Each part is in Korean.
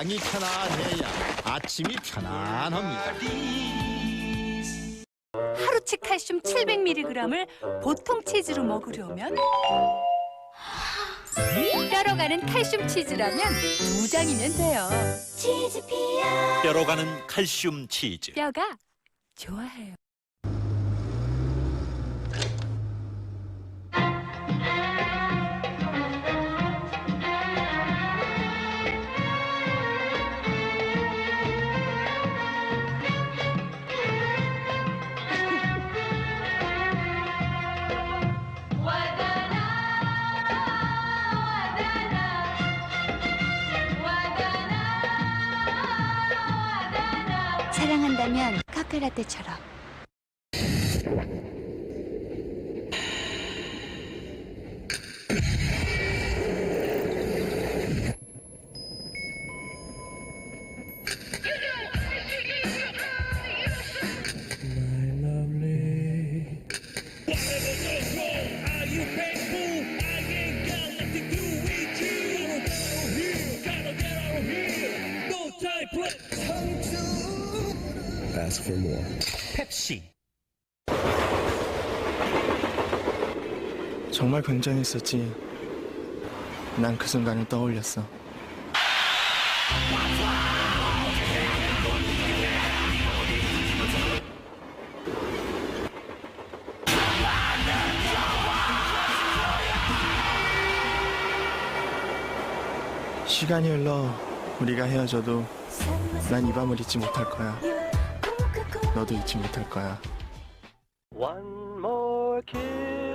장이 편안해야 아침이 편안합니다. 하루치 칼슘 700mg을 보통 치즈로 먹으려면 뼈로 가는 칼슘 치즈라면 두 장이면 돼요. 뼈로 가는 칼슘 치즈. 뼈가 좋아해요. 한다면 카페라떼처럼 Ask for more. 펩시. 정말 굉장했었지. 난 그 순간을 떠올렸어. 시간이 흘러 우리가 헤어져도 난 이 밤을 잊지 못할 거야. 너도 잊지 못할 거야. One more kiss,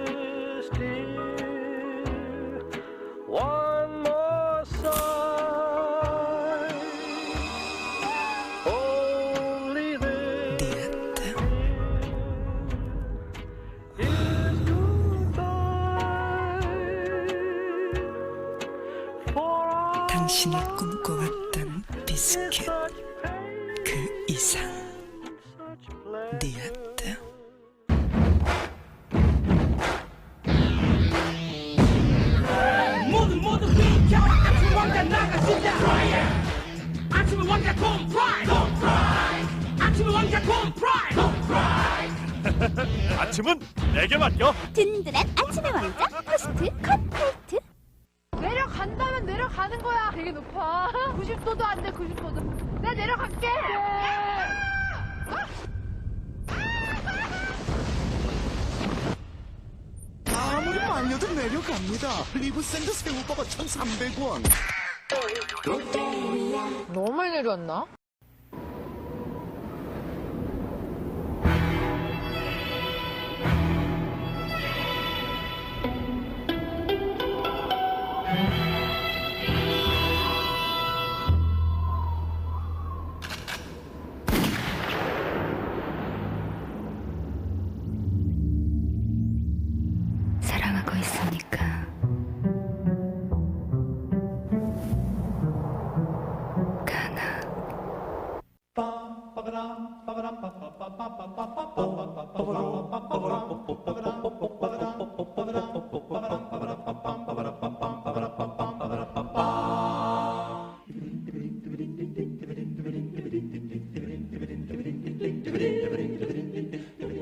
왕자 곰 프라이 아침에 왕자 곰 프라이 아침은 내게 맡겨. 든든한 아침의 왕자 토스트 컵페이트 내려간다면 내려가는 거야. 되게 높아. 90도도 안 돼, 90도도. 내가 내려갈게. 아무리 말려도 내려갑니다. 리브 샌드 새우버거 1,300원. 너무 많이 내려왔나?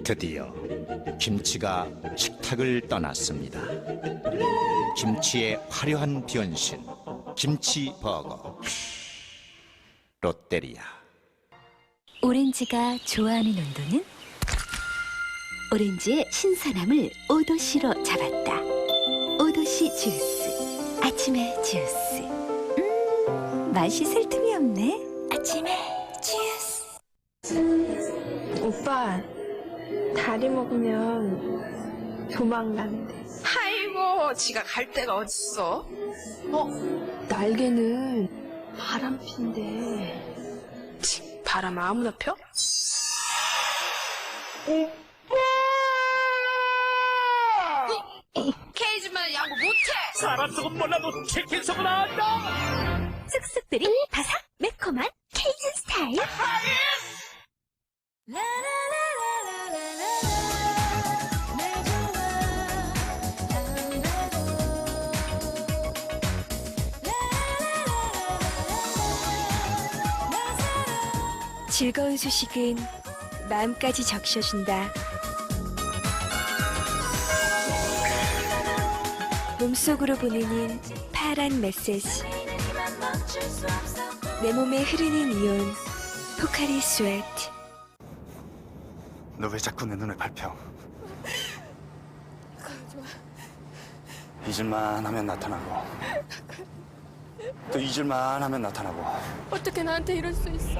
드디어 김치가 식탁을 떠났습니다. 김치의 화려한 변신, 김치 버거. 롯데리아. 오렌지가 좋아하는 온도는 오렌지의 신선함을 오도시로 잡았다 오도시 주스 아침의 주스 음 맛이 셀 틈이 없네 아침의 주스 오빠, 다리 먹으면 도망간대. 아이고, 지가 갈 데가 어딨어? 어? 날개는 바람 핀대. 치, 바람 아무나 펴? 케이지만 양보 못해! 사람 속은 몰라도 치킨 속은 안다. 들인 바삭 즐거운 소식은 마음까지 적셔준다. 몸속으로 보내는 파란 메시지. 내 몸에 흐르는 이온 포카리 스웨트. 너 왜 자꾸 내 눈을 밟혀? 잊을만 하면 나타나고 또 잊을만 하면 나타나고 어떻게 나한테 이럴 수 있어?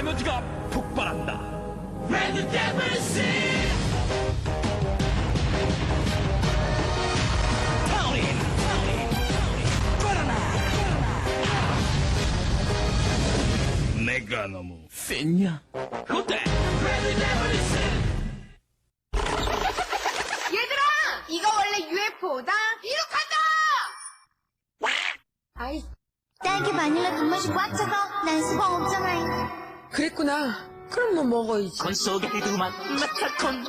에너지가 폭발한다. 내가 너무 셌냐? 어때? 얘들아! 이거 원래 UFO다? 이륙한다! 아이, 딸기 바닐라 단맛이 꽉 차서 난 수박 없잖아. 그랬구나. 그럼 뭐 먹어야지. 건속이두만 마타콘.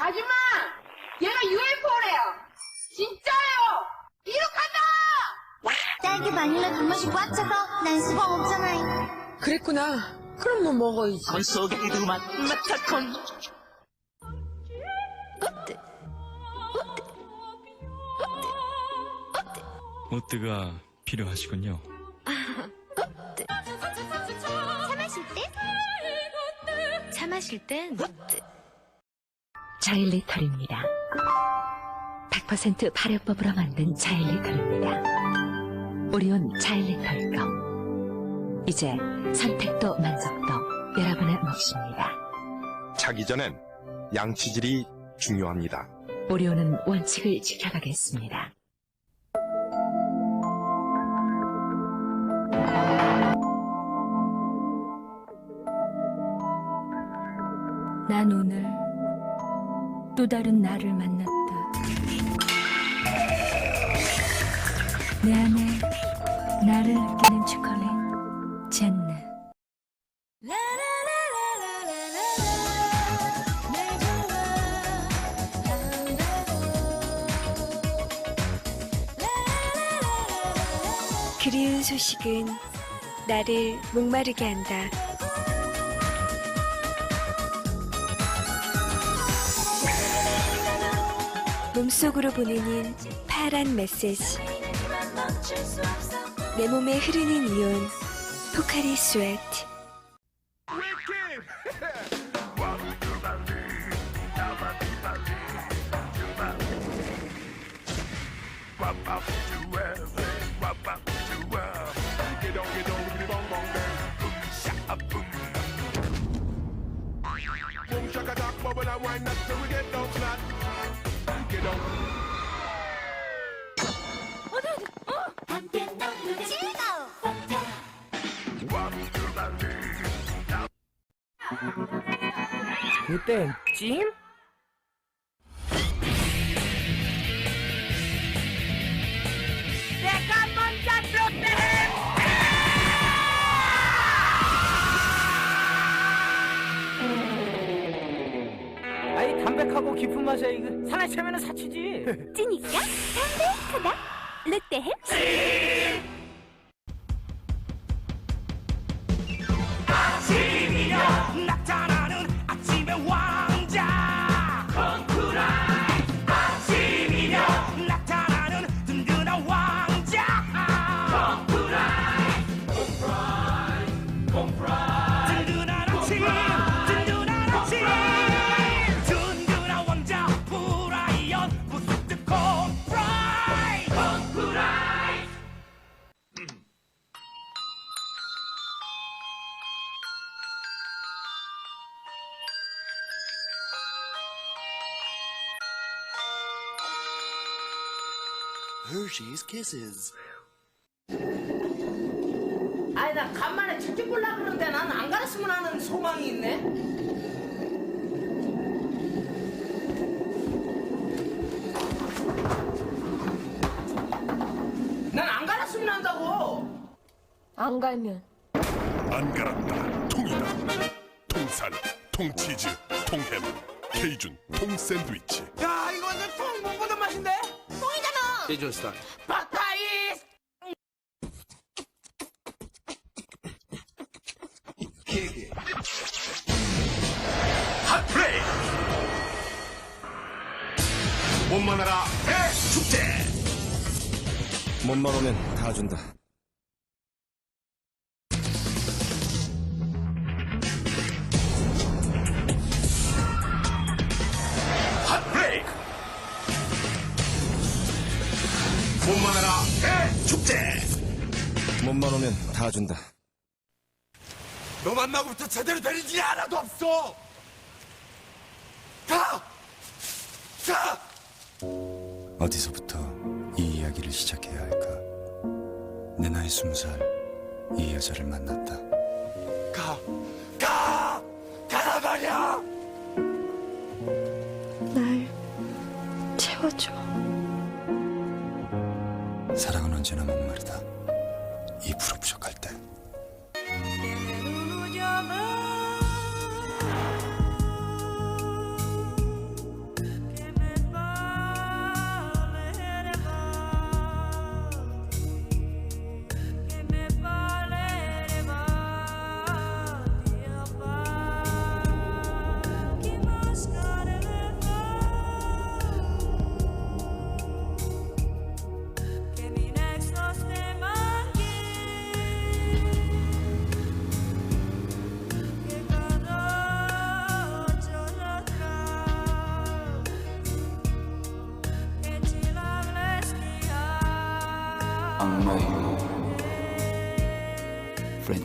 아줌마! 얘가 UFO래요! 진짜예요! 이륙한다! 딸기 바닐라 단맛이 꽉 차서 난 수박 없잖아. 그랬구나. 그럼 뭐 먹어야지. 건속이두만 마타콘. 오뜨가 필요하시군요. 마실 땐 자일리털입니다. 100% 발효법으로 만든 자일리털입니다. 오리온 자일리털껌. 이제 선택도 만족도 여러분의 몫입니다. 자기 전엔 양치질이 중요합니다. 오리온은 원칙을 지켜가겠습니다. 소식은 나를 목마르게 한다. 몸속으로 보내는 파란 메시지. 내 몸에 흐르는 이온 포카리 스웨트. Boom, shaka, talk, bubble and wine, that's till we get down flat. Get down. Good thing. Jim? 담백하고 깊은 맛이야 이거 사나이 체면은 사치지. 찌니까 담백하다. 롯데햄 Hershey's Kisses. 아니 나 간만에 직접 보려고 그러는데 난 안 가렸으면 하는 소망이 있네. 난 안 가렸으면 한다고. 안 갈면. 안 갈았다. 통이다 통살 통치즈 통햄 케이준 통샌드위치 스타일. 바타이스 핫플레이 원만하라 대축제 몸만 오면 다 준다. 다 준다. 너 만나고부터 제대로 된 일이 하나도 없어 가! 가! 어디서부터 이 이야기를 시작해야 할까? 내 나이 스무 살 이 여자를 만났다. 가! 가! 가란 말이야! 날 채워줘. 사랑은 언제나 목마르다. 2% 부족할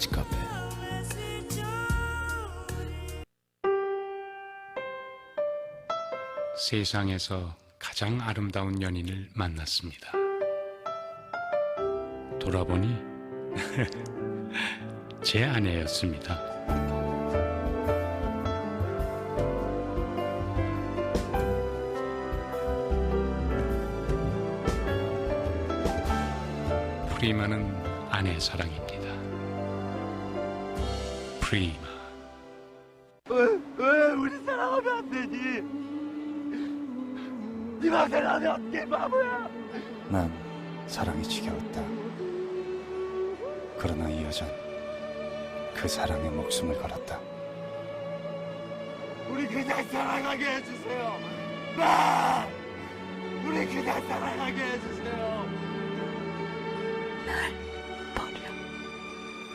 프렌치 카페. 세상에서 가장 아름다운 연인을 만났습니다. 돌아보니 제 아내였습니다. 프리마는 아내 사랑입니다. 프리마. 왜 우리 사랑하면 안 되지? 네 맘대로 하면 어떻게 바보야? 난 사랑이 지겨웠다. 그러나 이 여잔 그 사랑에 목숨을 걸었다. 우리 그냥 사랑하게 해주세요. 나! 우리 그냥 사랑하게 해주세요.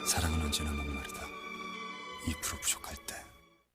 사랑은 언제나 목마르다. 2% 부족할 때.